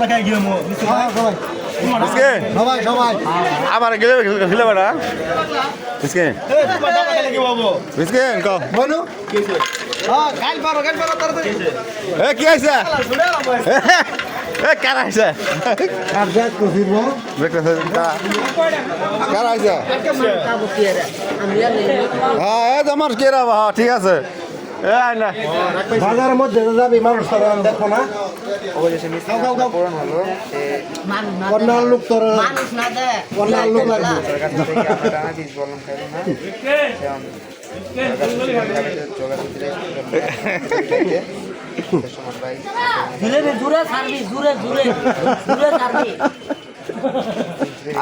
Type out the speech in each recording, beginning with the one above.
আমরা খাই গিয়ে মো হ্যাঁ, গেলে খেলে হ্যাঁ এ কি আইছে এ কারা আইছে আর যাক তো ফিরবো। দেখতে কারা আইছে হ্যাঁ এ তোমার কে রা? হ্যাঁ ঠিক আছে। বাজারের মধ্যে যাবি মানুষ তো আর দেখো না। লোক তোর লোক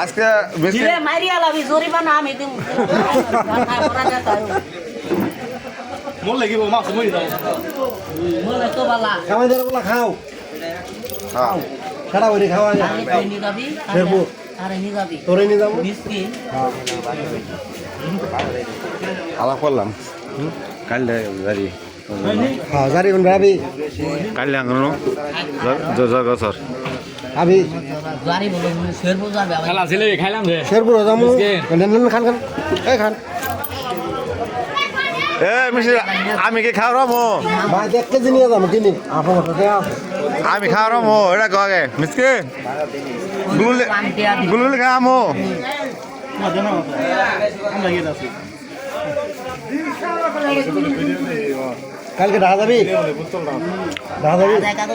আজকে মারিয়া লাবি জরিবা না আমি মোর লাগিব মাছ মরি যাও। বলে তো বালা খাও। হ্যাঁ খাড়া করে খাওয়া যায় আমি তুই নি যাবি ফেরবো। আরে নি যাবি। তোরে নিয়ে যাব? মিসকিন আলাপ করলাম কাল গাড়ি হ্যাঁ জারি কোন ভাবি কাল আঙ্গনো জগসর ভাবি গাড়ি বলো ফেরবো যাবে। খেলা ছেলে খাইলাম রে শেরপুর যাব নেন খান খান এই খান এ মিসি আমি কি খাওয়া রমো? আমি খাওয়া রমো এটা কগে মিসকে গুলুলে খামো কালকে ঢাকা যাবি? ঢাকা যাবি? দেখা তো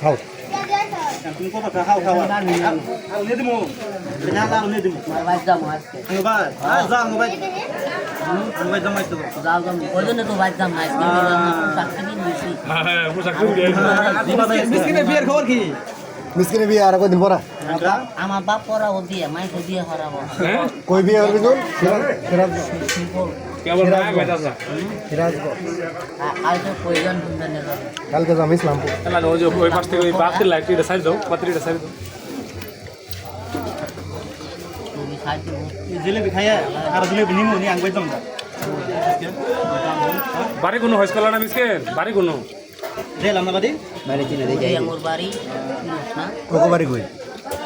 খাও তুমি কত খাও খাও আর নিয়ে দিমু না আর নিয়ে দিমু মারবাই যাব আজকে ভাই আয় যা মোবাইল মোবাইল জমাই তো যাও যাব ওই জন্য তো যাম না আজকে চাকরি দিন বেশি হ্যাঁ পোশাক কিনবে মিসকিনে বিয়ের মিসকিনে বিয়ে আর কদিন পরা আমার বাপ পড়া ও দিয়ে মাইক দিয়ে হরাবো হ্যাঁ? কই বিয়ে করবি তোর? সিরাজ সিরাজ কেবল না কইতাছ সিরাজ আজ তো প্রয়োজন শুনতে নেই কালকে যাম ইসলামপুর। ওই যে ওই পাশ থেকে ওই বাতির লাইট এটা সাইড দাও বাতিটা সাইড দাও। জিলেবি খাইয়া আর জিলেবি নিমু নি আঙ্গুই দম বাড়ি কোনো হইস না মিসকেন বাড়ি কোনো? এই আমার বাড়ি? বাড়ি কই মোবাইল তোর খুব বুড়ো তুই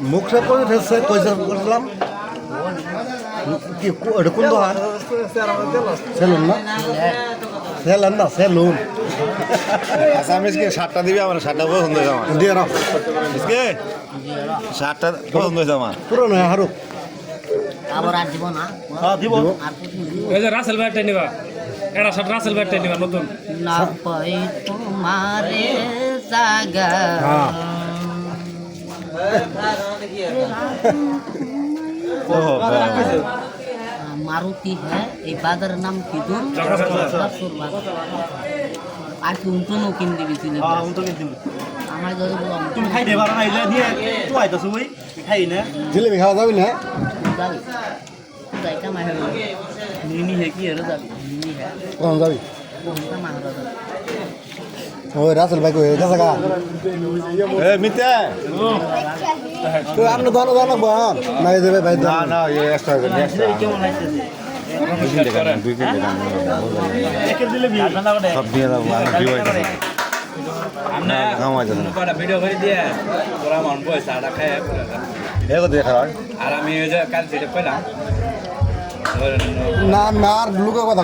মুখ সাপ করে ফেলছে কইসা করলাম? কি কো- এটা কোন দোকান? সেলুন না? সেলুন না সেলুন। আচ্ছা শার্টটা দিবি আমার শার্টটা পছন্দ হয়েছে আমার। দিয়ে রাখ। শার্টটা পছন্দ হয়েছে আমার। পুরনো হারু আবার আর দিব না। হ্যাঁ দিব। আর প্রতিদিন যে রাসেল ব্যাটটা নিবা। এটা সব রাসেল ব্যাটটা নিবা নতুন। না পাই তোমারে জাগা। মারুতি হ্যাঁ এই বাজারের নাম কি দূর আর তুই উঠোনো কিন দিবি তুই হ্যাঁ আমার ধরে বললাম তুমি খাই দে পারো না ইলে নিয়ে তো আইতাছ ওই খাই না জিলেবি খাওয়া যাবি না যাবি যাই কামাই হবে নিনি হে কি হলো যাবি নিনি হে কখন যাবি কোনটা মাহরা যাবি ওই রাসেল ভাই কই? গেছে গা? এ মিতে। তুই আপনি দানো দানো বান নাই দেবে ভাই না না এই এক্সট্রা এক্সট্রা কেমন করে সব দিয়ে দাও আমি দিয়ে আমরা খাওয়া যাবে না ভিডিও করে দিয়ে ওরা মন পয়সা আটা এগো দেখা আর আমি ওই যে কাল যেটা পেলাম। না না আর লুকা কথা